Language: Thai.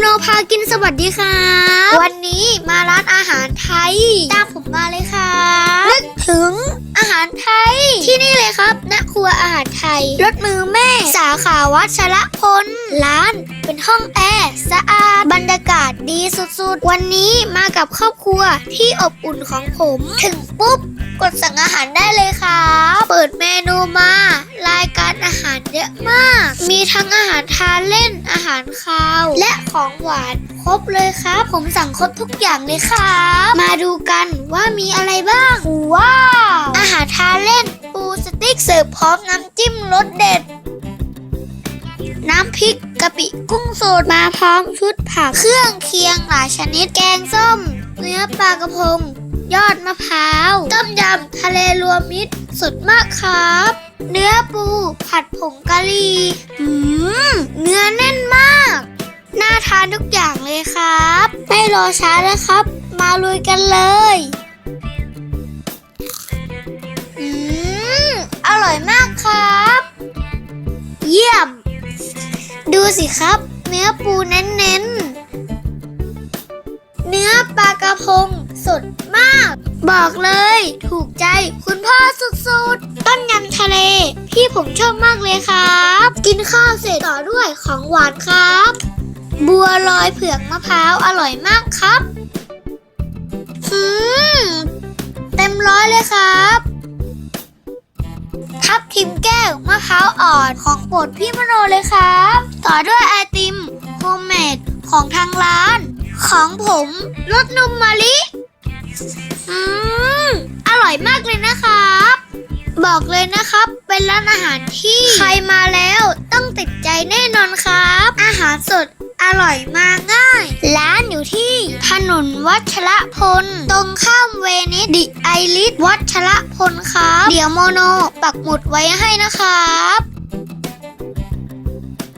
โนพากินสวัสดีค่ะวันนี้มาร้านอาหารไทย ตามผมมาเลยค่ะนึกถึงอาหารไทย ที่นี่เลยครับณครัวอาหารไทย รถมือแม่ สาขาวัชระพล ร้านเป็นห้องแอร์สะอาด บรรยากาศดีสุดๆ วันนี้มากับครอบครัวที่อบอุ่นของผม ถึงปุ๊บ กดสั่งอาหารได้เลยครับ เปิดเมนูมารายการอาหารเยอะมาก มีทั้งอาหารทานเล่น อาหารคาว และของหวานครบเลยครับ ผมสั่งครบทุกอย่างเลยครับ มาดูกันว่ามีอะไรบ้าง ว้าว อาหารทานเล่น ปูสติ๊กเสิร์ฟพร้อมน้ำจิ้มรสเด็ด น้ำพริกกะปิกุ้งสดมาพร้อมชุดผักเครื่องเคียงหลายชนิดแกงส้ม เนื้อปลากระพงยอดมะพร้าว ต้มยำทะเลรวมมิตรสุดมากครับ เนื้อปู ผัดผงกะหรี่อืมเนื้อแน่นมาก น่าทานทุกอย่างเลยครับ ไม่รอช้าแล้วครับ มาลุยกันเลยอืมอร่อยมากครับ เยี่ยม ดูสิครับ เนื้อปูเน้นๆ เนื้อปลากระพงสดมาก บอกเลย ถูกใจคุณพ่อสุดๆ พี่ผมชอบมากเลยครับ กินข้าวเสร็จต่อด้วยของหวานครับ บัวลอยเผือกมะพร้าวอร่อยมากครับอืมเต็มร้อยเลยครับ ทับทิมแก้วมะพร้าวอ่อนของโปรดพี่มโนเลยครับ ต่อด้วยไอติมโฮมเมดของทางร้าน ของผมรสนมมะลิ อืม อร่อยมากเลยนะครับ บอกเลยนะครับ เป็นร้านอาหารที่ใครมาแล้วต้องติดใจแน่นอนครับ อาหารสดอร่อยมาง่าย ร้านอยู่ที่ ถนนวัชระพล ตรงข้ามเวนิสดิไอริสวัชระพลครับ เดี๋ยวโมโนปักหมุดไว้ให้นะครับ